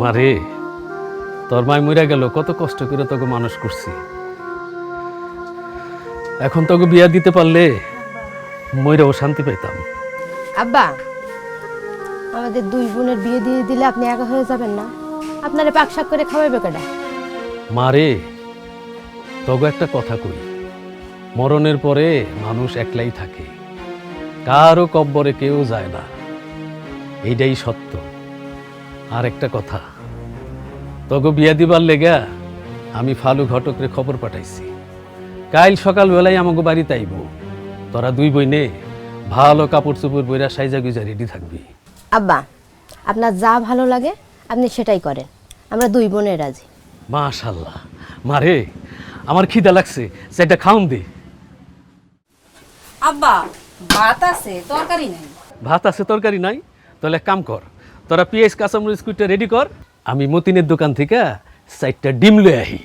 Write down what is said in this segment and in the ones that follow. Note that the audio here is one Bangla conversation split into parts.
মারে তোর মায় মরে গেল কত কষ্ট করে তোকে মানুষ করছি। এখন তোকে বিয়া দিতে পারলে ময়রাও শান্তি পাইতাম। আব্বা আমাদের দুই বোনের বিয়ে দিয়ে দিলে আপনি একা হয়ে যাবেন না। আপনারে পাক শাক করে খাওয়াবে কেডা? মারে তবে একটা কথা কই মরণের পরে মানুষ একলাই থাকে। কারও কব্বরে কেউ যায় না। এইটাই সত্য। আর একটা কথা তগো বিয়া দিবার লেগা আমি ফালু ঘটকরে খবর পাঠাইছি। কাল সকালবেলায় আমাকে বাড়িতে আইব। তোরা দুই বইনে ভালো কাপড় চোপড় বইরা সাইজা গুজা রেডি থাকবি। আব্বা আপনার যা ভালো লাগে আপনি সেটাই করেন। আমরা দুই বোনের রাজি। মাশাল্লাহ। মারে আমার খিদা লাগছে সেটা খাউন দে। আব্বা ভাত আছে তরকারি নাই। ভাত আছে তরকারি নাই। তাহলে কাম কর তোরা পিএস কাঁচামরিচ কুইটা রেডি কর। আমি মতিনের দোকান থেকে চারটা ডিম লয়ে আহি।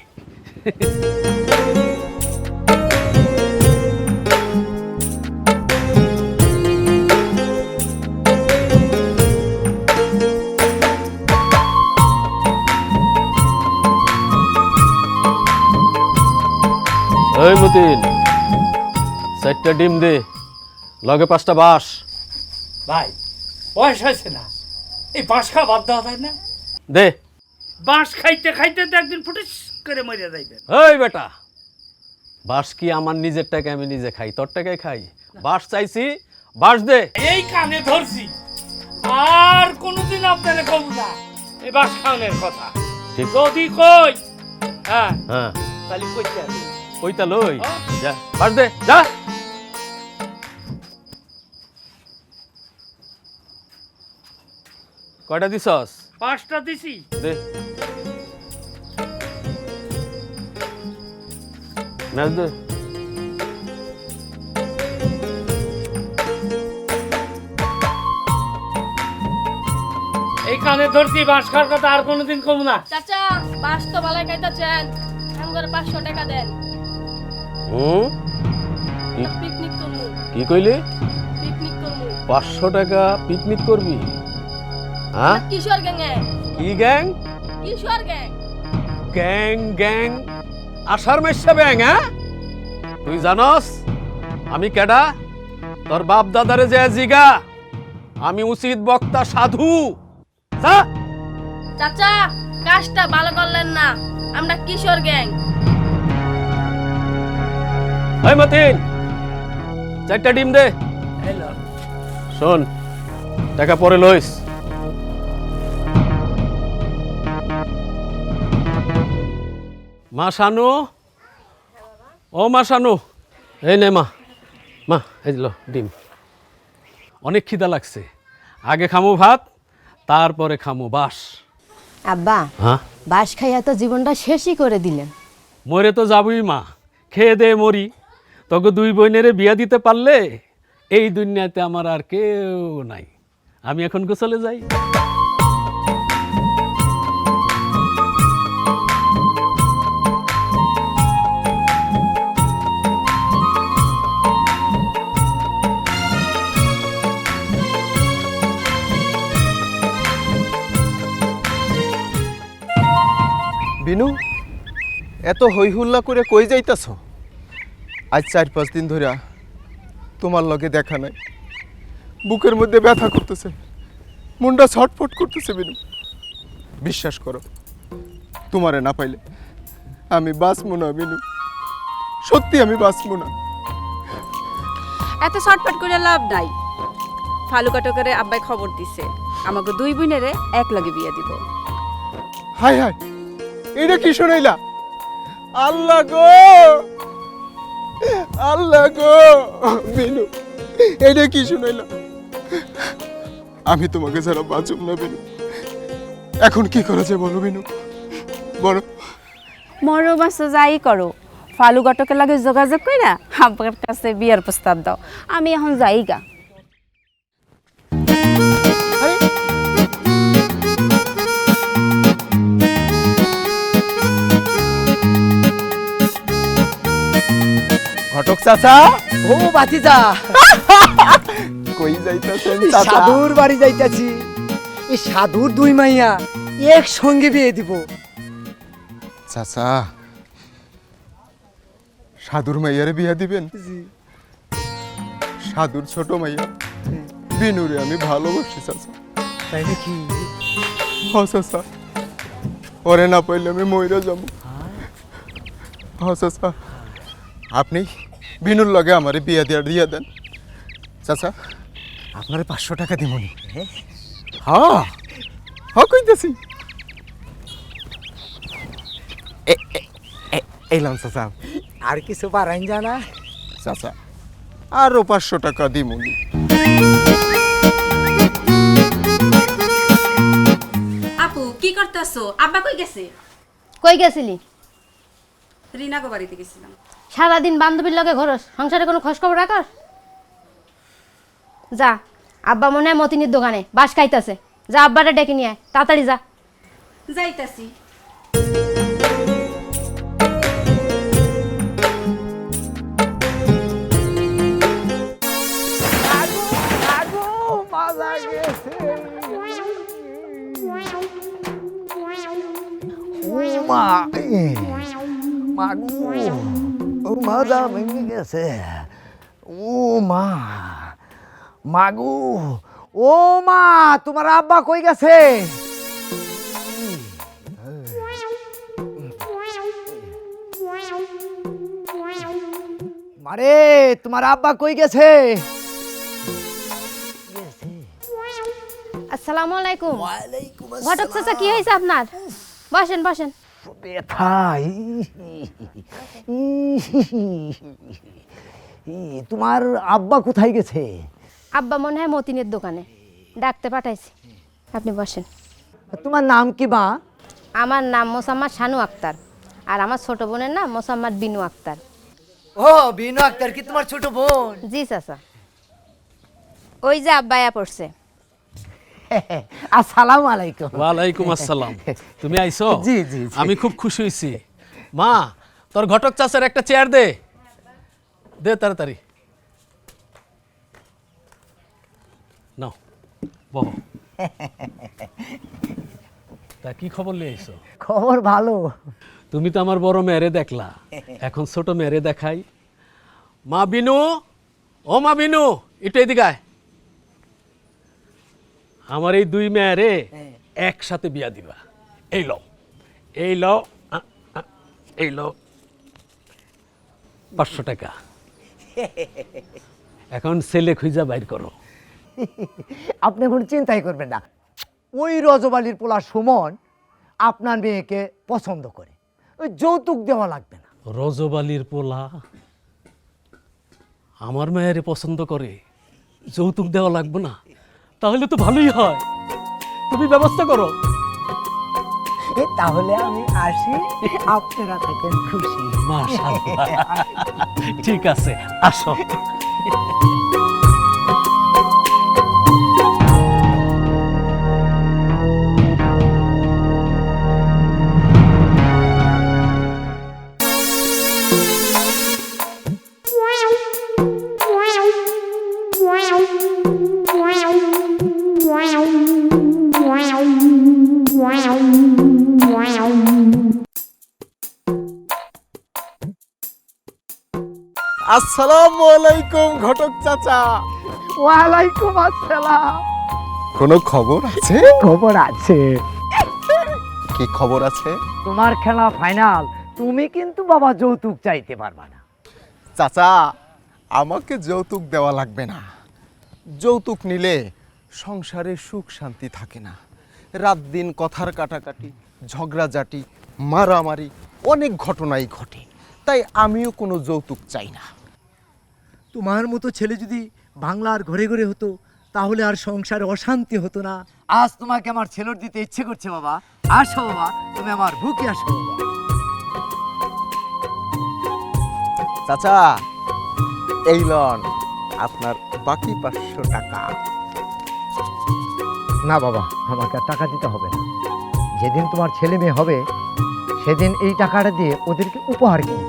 ওই মতিন চারটা ডিম দে লগে পাঁচটা বাঁশ। ভাই বয়স হয়েছে না। এই বাঁশ খাওয়া বাদ দেওয়া যায় না? দে। বাঁশ খাইতে খাইতে তো একদিন ফুটিস করে মরে যাইবে। ওই বেটা বাঁশ কি আমার নিজের টাকা আমি নিজে খাই তোর টাকায় খাই? বাঁশ চাইছি বাঁশ দে। এই কানে ধরছি আর কোনোদিন আপনারা কম না এই বাঁশ খাওয়ানোর কথা। ঠিক। যদি কই হ্যাঁ হ্যাঁ। তাহলে কইতে হবে। ওইটা লই। যা বাঁশ দে যা। কয়টা দিছস? পাঁচটা দিছি। দে। ম্যাচ দে। এই কানে ধরছি বাঁশ খাওয়ার কথা আর কোনোদিন কম না। চাচা বাস তো ভালো খাইতেছেন। আমার পাঁচশো টাকা দেন। হুম? পিকনিক করব। কি কইলি? পিকনিক করব। পাঁচশো টাকা পিকনিক করবি? হ্যাঁ? কিশোর কি গ্যাং? কিশোর গ্যাং। গ্যাং গ্যাং। আষাঢ় মেশা ব্যাং হ্যাঁ? তুই জানস আমি কেডা? তোর বাপ দাদারে যে জিগা আমি উচিত বক্তা সাধু। চাচা কাজটা ভালো করলেন না। আমরা কিশোর গ্যাং। এই মতিন চারটা ডিম দে। শোন টাকা পরে লইস। মা শানু ও মা শানু এই নে মা। মা এই দিল ডিম। অনেক খিদা লাগছে। আগে খামু ভাত তারপরে খামু বাস আব্বা হ্যাঁ? বাস খাইয়া তো জীবনটা শেষই করে দিলেন। মরে তো যাবই মা। খেয়ে দে মরি। তোকে দুই বোনেরে বিয়া দিতে পারলে এই দুনিয়াতে আমার আর কেউ নাই। আমি এখন গোসলে যাই। বিনু এত হই হুল্লা করে কই যাইতাছ? আজ চার পাঁচ দিন ধরে তোমার লগে দেখা নাই। বুকের মধ্যে ব্যথা করতেছে। মনটা ছটফট করতেছে বিনু। বিশ্বাস করো তোমারে না পাইলে আমি বাঁচবো না বিনু। সত্যি আমি বাঁচবো না। এত শর্টফট করে লাভ নাই। ফালু কাটকেরে আব্বাই খবর দিছে আমাকে দুই বোনেরে এক লগে বিয়ে দিব। হাই হাই এটা কি শোনাইলা? আল্লাহ গো! আল্লাহ গো! বিনু এটা কি শোনাইলা? আমি তোমাকে ছাড়া বাঁচুম না বিনু এখন কি করা যায় বলো বিনু বলো। মরো বাসো, যাই করো। ফালু লাগে যোগাযোগ কইরা আব্বার কাছে বিয়ার প্রস্তাব দাও। আমি এখন যাইগা। আরে ঘটক চাচা? ও বাতিজা। কই যাইতাছেন চাচা? সাধুর বাড়ি যাইতাছি। এই সাধুর দুই মাইয়া একসঙ্গে বিয়ে দিব। চাচা সাধুর মাইয়ারে বিয়া দিবেন? সাধুর ছোট মাইয়া? বিনুরে আমি ভালোবাসি চাচা। তাই নাকি? হ চাচা। ওরে না পাইলে আমি ময়রা যাব। হ চাচা। আপনি বিনুর লগে আমারে বিয়া দিয়া দিয়া দেন। চাচা। আপনারে পাঁচশো টাকা দিবনি হ্যাঁ। হ্যাঁ। কইতেছি। এ- এ- এ- এলাম চাচা। আর কিছু বাড়াইন জানা চাচা আরও পাঁচশো টাকা দিমুনি আপু কি করতেছো? আব্বা কই গেছে? কই গেছিলি? রিনা গো বাড়িতে গেছিলাম। সারাদিন বান্ধবীর লগে ঘরস সংসারে কোনো খোঁজ খবর রাখাস? যা আব্বা মনে হয় মতিনির দোকানে বাস খাইতেছে। যা আব্বাটা ডেকে নিয়ে আয় তাড়াতাড়ি যা। যাইতাছি। মা মাগু। ও মাজা ভেঙে গেছে। ও মা মাগু ও মা তোমার আব্বা কই গেছে? মারে তোমার আব্বা কই গেছে? আসসালামু আলাইকুম। ঘটক চাচা কি হয়েছে আপনার? বসেন বসেন। ব্যথা তোমার আব্বা কোথায় গেছে? আব্বা মনে হয় মতিনের দোকানে। ডাকতে পাঠাইছি। আপনি বসেন। তোমার নাম কি বা আমার নাম মোসাম্মদ শানু আক্তার। আর আমার ছোট বোনের নাম মোসাম্মদ বিনু আক্তার। ও বিনু আক্তার কি তোমার ছোট বোন? জি চাচা। ওই যে আব্বায়া পড়ছে। আসসালামু আলাইকুম। ওয়ালাইকুম আসসালাম। তুমি আইছো? জি, জি। আমি খুব খুশি হয়েছি মা তোর ঘটক চাচার একটা চেয়ার দে। দে তাড়াতাড়ি। নাও বহ। তা কি খবর নিয়ে আইছো? খবর ভালো। তুমি তো আমার বড় মেয়েরে দেখলা। এখন ছোট মেয়েরে দেখাই। মা বিনু ও মা বিনু একটু এদিকে আয়। আমার এই দুই মেয়েরে একসাথে বিয়া দিবা। এই লও। এই লও। এই লও। পাঁচশো টাকা। এখন ছেলে খুঁজা বাইর করো। আপনি কোনো চিন্তাই করবেন না। ওই রজবালির পোলা সুমন আপনার মেয়েকে পছন্দ করে। ওই যৌতুক দেওয়া লাগবে না। রজবালির পোলা আমার মেয়েরে পছন্দ করে। যৌতুক দেওয়া লাগবে না। তাহলে তো ভালোই হয়। তুমি ব্যবস্থা করো। এ, তাহলে আমি আসি আপনারা থাকেন খুশি। ঠিক আছে আসো। আসসালামু আলাইকুম ঘটক চাচা। ওয়ালাইকুম আসসালাম। কোনো খবর আছে? খবর আছে। কি খবর আছে? তোমার খেলা ফাইনাল তুমি কিন্তু বাবা যৌতুক চাইতে পারবা না। চাচা আমাকে যৌতুক দেওয়া লাগবে না। যৌতুক নিলে সংসারে সুখ শান্তি থাকে না। রাত দিন কথার কাটাকাটি ঝগড়াঝাটি মারামারি অনেক ঘটনাই ঘটে। তাই আমিও কোনো যৌতুক চাই না। তোমার মতো ছেলে যদি বাংলার ঘরে ঘরে হতো তাহলে আর সংসারে অশান্তি হতো না। আজ তোমাকে আমার ছেলের দিতে ইচ্ছে করছে বাবা। আসো বাবা তুমি আমার বুকে আসো বাবা। চাচা এই লন আপনার বাকি পাঁচশো টাকা। না বাবা আমাকে আর টাকা দিতে হবে না। যেদিন তোমার ছেলে মেয়ে হবে সেদিন এই টাকাটা দিয়ে ওদেরকে উপহার কিনে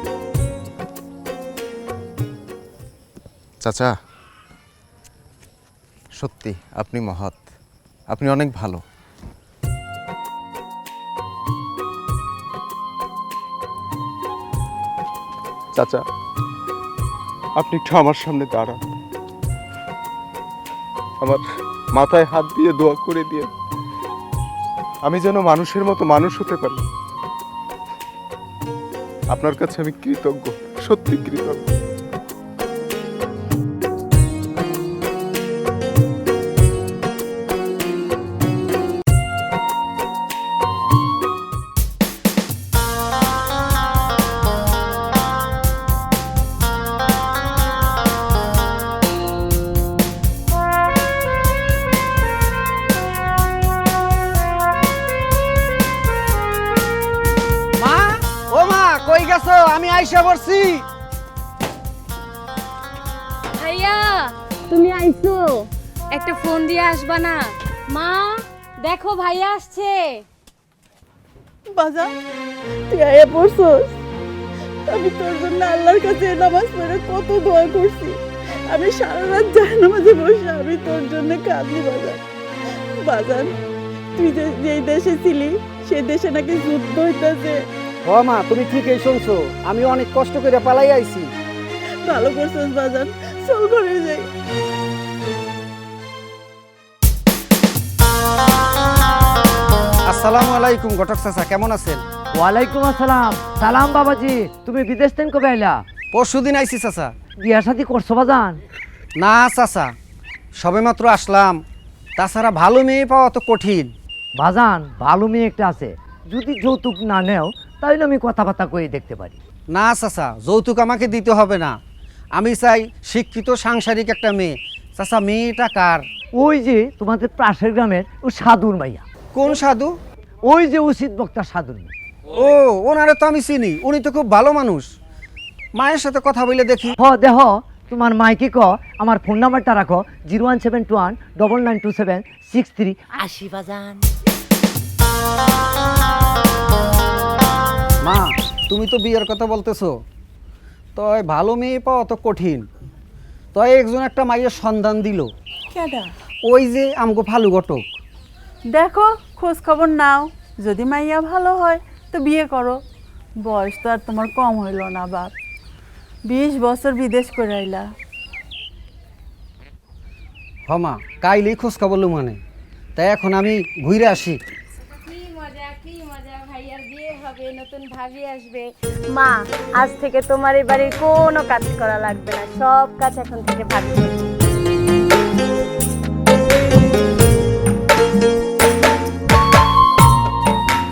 চাচা, সত্যি আপনি মহৎ। আপনি অনেক ভালো। চাচা, আপনি একটু আমার সামনে দাঁড়ান। আমার মাথায় হাত দিয়ে দোয়া করে দিয়ে আমি যেন মানুষের মতো মানুষ হতে পারি। আপনার কাছে আমি কৃতজ্ঞ, সত্যি কৃতজ্ঞ। ভাইয়া আসছে। বাজা তুই আয়া পড়ছস? আমি তোর জন্য আল্লাহর কাছে নামাজ পড়ে কত দোয়া করছি। আমি সারা রাত নামাজে বসে আমি তোর জন্য বাজান তুই যে যেই দেশে ছিলি সেই দেশে নাকি যুদ্ধ হইতেছে। ও মা তুমি ঠিকই শুনছো। আমি অনেক কষ্ট করে পালাই আইছি। ভালো করছস বাজান চল ঘরে যাই। আসসালামু আলাইকুম ঘটক চাচা কেমন আছেন? ওয়ালাইকুম আসসালাম। সালাম বাবাজি। তুমি বিদেশ থেকে কবে আইলা? পরশু দিন আইসি চাচা। বিয়া শাদি করছ বাজান না চাচা। সবেমাত্র আসলাম। তাছাড়া ভালো মেয়ে পাওয়া তো কঠিন। বাজান ভালো মেয়ে একটা আছে। যদি যৌতুক না নেও তাহলে আমি কথাবার্তা কয়ে দেখতে পারি। না চাচা যৌতুক আমাকে দিতে হবে না। আমি চাই শিক্ষিত সাংসারিক একটা মেয়ে। চাচা মেয়েটা কার? ওই যে তোমাদের পাশের গ্রামের ও সাধুর মাইয়া। কোন সাধু? ওই যে উচিত বক্তা সাধু ও ওনারে তো আমি চিনি উনি তো খুব ভালো মানুষ। মায়ের সাথে কথা বলে দেখি। হ দেহ তোমার মাইকে ক আমার ফোন নাম্বারটা রাখো zero one seven two one double nine two seven six three. আশি বাজান। মা তুমি তো বিয়ের কথা বলতেছো। তয় ভালো মেয়ে পাওয়া তো কঠিন। তয় একজন একটা মাইয়ের সন্ধান দিল। ওই যে আমগো ফালু ঘটক। দেখো খোঁজ খবর নাও। যদি মাইয়া ভালো হয় তো বিয়ে করো। বয়স তো আর তোমার কম হইল না বাপ। বিশ বছর বিদেশ করে আইলা। হমা কাইলেই খোঁজ খবর লো মানে তাই এখন আমি ঘুরে আসি। কি মজা কি মজা ভাইয়ার বিয়ে হবে নতুন ভাবি আসবে। মা আজ থেকে তোমার এই বাড়ির কোনো কাজ করা লাগবে না। সব কাজ এখন থেকে ভাবি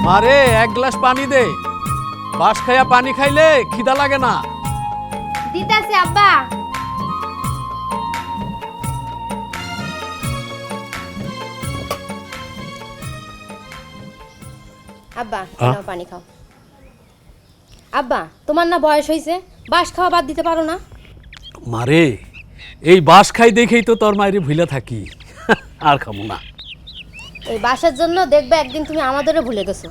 মারে এক গ্লাস পানি দে। বাস খাইয়া পানি খাইলে খিদা লাগে না। দিতাছে আব্বা। আব্বা নাও পানি খাও। আব্বা তোমার না বয়স হয়েছে বাস খাওয়া বাদ দিতে পারো না? মারে এই বাস খাই দেখেই তো তোর মায়ের ভুলে থাকি। আর খাব না। এই বাসের জন্য দেখবে একদিন তুমি আমাদেরও ভুলে গেছো।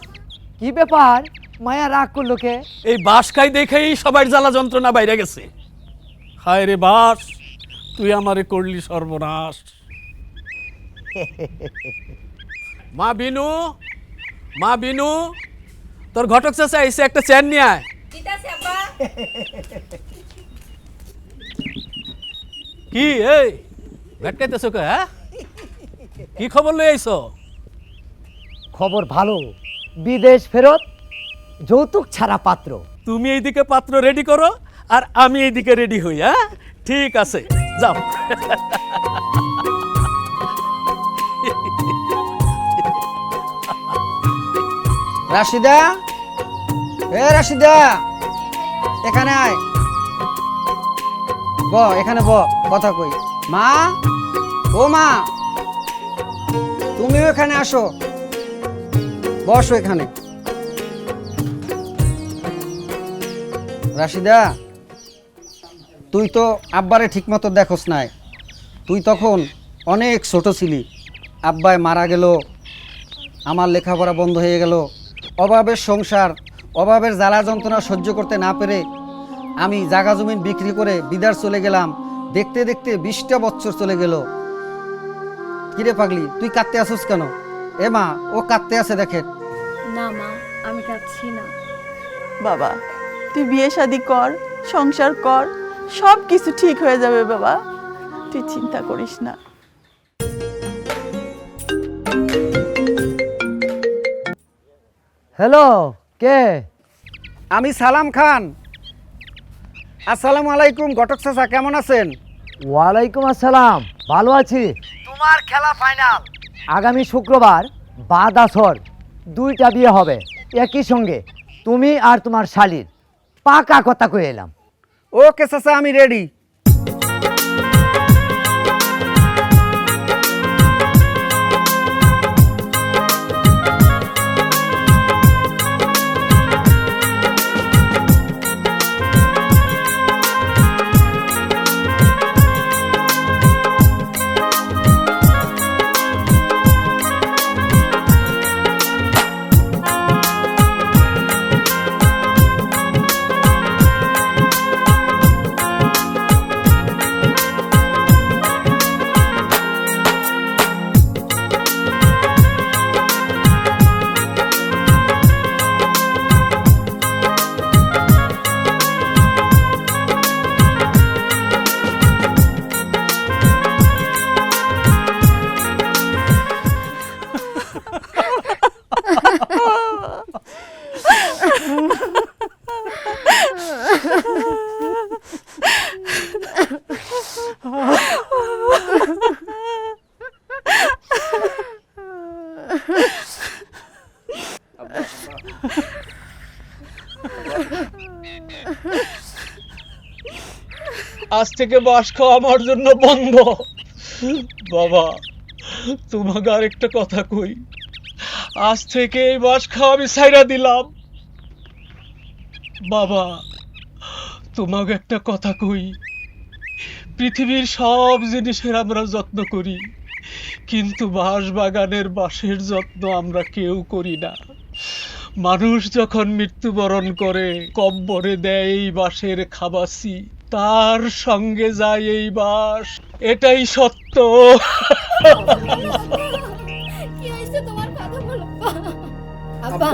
কি ব্যাপার? মায়া রাগ করল কে? এই বাস খাই দেখেই সবার জ্বালা যন্ত্রণা বাইরে গেছে। হায় রে বাস তুই আমারে করলি সর্বনাশ। মা বিনু মা বিনু তোর ঘটক চাচা এসে একটা চেন নিয়ে আয়। কি এই ভেটকাইতেছ কে হ্যাঁ? কি খবর লই আইছো? খবর ভালো। বিদেশ ফেরত যৌতুক ছাড়া পাত্র। তুমি এইদিকে পাত্র রেডি করো আর আমি এইদিকে রেডি হই হ্যাঁ? ঠিক আছে যাও। রাশিদা? এ রাশিদা এখানে আয়। ব এখানে ব কথা কই। মা? ও মা তুমিও এখানে আসো। বসো এখানে। রাশিদা, তুই তো আব্বারে ঠিকমতো দেখোস নাই। তুই তখন অনেক ছোট ছিলি। আব্বায় মারা গেল, আমার লেখাপড়া বন্ধ হয়ে গেল। অভাবের সংসার, অভাবের জ্বালা যন্ত্রণা সহ্য করতে না পেরে আমি জাগা জমিন বিক্রি করে বিদার চলে গেলাম। দেখতে দেখতে বিশটা বছর চলে গেল। কিরে পাগলি, তুই কাঁদতে আসিস কেন? এ মা, ও কাঁদতে আছে দেখেন। মা আমি কাঁদছি না। বাবা তুই বিয়ে শাদি কর সংসার কর সব কিছু ঠিক হয়ে যাবে বাবা। তুই চিন্তা করিস না। হ্যালো কে? আমি সালাম খান। আসসালামু আলাইকুম ঘটক চাচা কেমন আছেন? ওয়ালাইকুম আসসালাম ভালো আছি। তোমার খেলা ফাইনাল। আগামী শুক্রবার বাদ আসর দুইটা বিয়ে হবে, একই সঙ্গে। তুমি আর তোমার শালির। পাকা কথা কয়ে এলাম। ওকে চাচা, আমি রেডি আজ থেকে বাস খাওয়া আমার জন্য বন্ধ। বাবা, তোমাকে আর একটা কথা কই। আজ থেকে এই বাস খাওয়া আমি সাইরা দিলাম। বাবা তোমাকে একটা কথা কই। পৃথিবীর সব জিনিসের আমরা যত্ন করি কিন্তু বাঁশ বাগানের বাঁশের যত্ন আমরা কেউ করি না। মানুষ যখন মৃত্যুবরণ করে কব্বরে দেয় এই বাঁশের খাবাসি তার সঙ্গে যায় এই বাস এটাই সত্য। কি হয়েছে তোমার কথা বলো? আব্বা।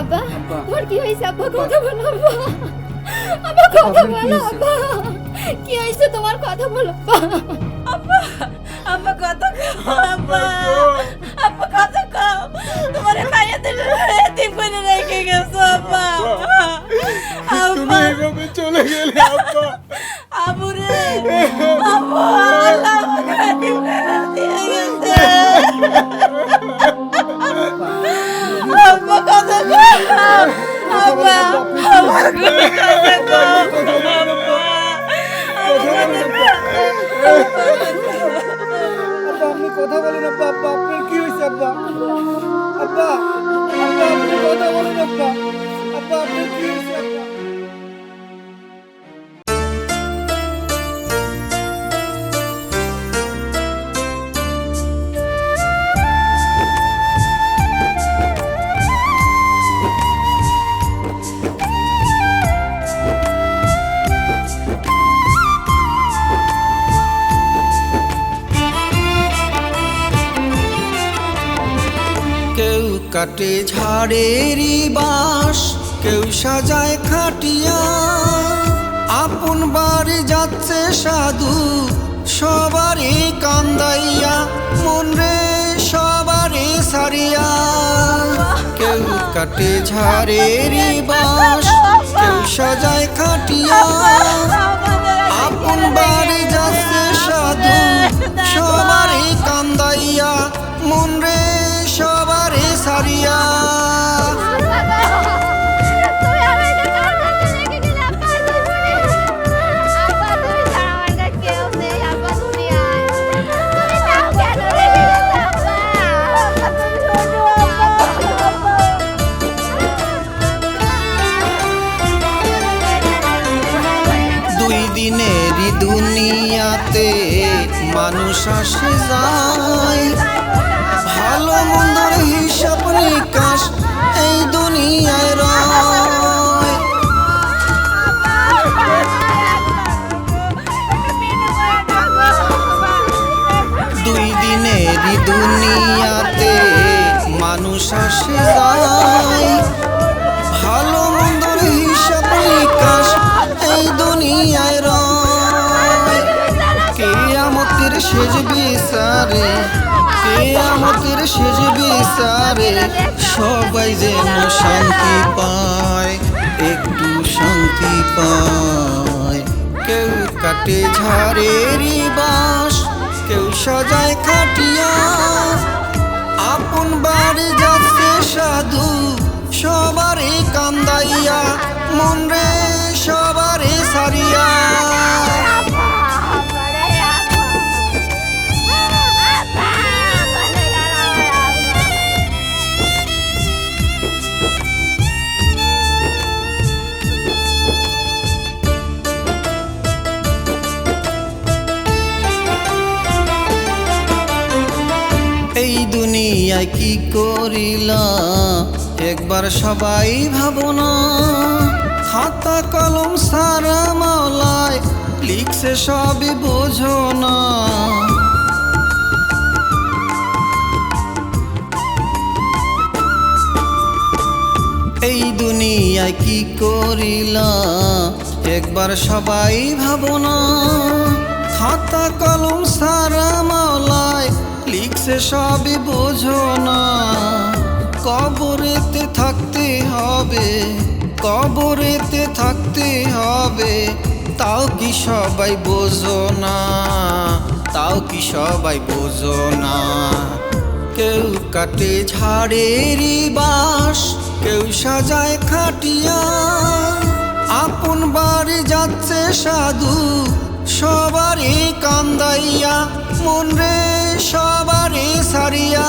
আব্বা তোমার কি হয়েছে? আব্বা। কথা বলো আব্বা। আব্বা কথা বলো আব্বা। কি হয়েছে তোমার কথা বলো আব্বা? আব্বা কত আব্বা। আব্বা কত কম তোমার মায়ের দিলে এতিম করে রেখে গেছো আব্বা। আব্বা এভাবে চলে গেলে আব্বা। আবু রে আব্বু। আল্লাহ এতিম করে দিয়ে গেছে। আব্বা। কত কম আব্বা আপনি কথা বলেন আব্বা আব্বা আপনার কি হয়েছে আব্বা আব্বা আব্বা আপনি কথা বলেন আব্বা আব্বা আপনার কি হয়েছে কাটে ঝাড়েরই বাঁশ কেউ সাজায় খাটিয়া। আপন বাড়ি যাচ্ছে সাধু সবারই কান্দাইয়া। মন রে সবারই সারিয়া। কেউ কাটে ঝাড়েরই বাস কেউ সাজায় খাটিয়া। আপন বাড়ি যাচ্ছে সাধু সবারই কান্দাইয়া। মন রে সারিয়া। দুই দিনেরই দুনিয়াতে মানুষ আসে যায়। শেষ বিচারে সবাই যেন শান্তি পায়, একটু শান্তি পায়। কেউ কাটে ঝাড়েরই বাস কেউ সাজায় খাটিয়া। আপন বাড়ি যাচ্ছে সাধু সবারই কান্দাইয়া, মন রে সবারই সারিয়া। দুনিয়ায় কি করিলা? একবার সবাই ভাবনা খাতা কলম সারা মাওলায় লিখছে সবই বোঝো না। এই দুনিয়ায় কি করিলা? একবার সবাই ভাবনা খাতা কলম সারা মাওলায় লিখছে সবই বোঝো না। কবরেতে থাকতে হবে, কবরেতে থাকতে হবে। তাও কি সবাই বোঝো না, তাও কি সবাই বোঝো না। কেউ কাটে ঝাড়েরই বাস, কেউ সাজায় খাটিয়া আপন বাড়ি যাচ্ছে সাধু সবারই কান্দাইয়া মন রে ਨੀ ਸਾਰੀਆਂ।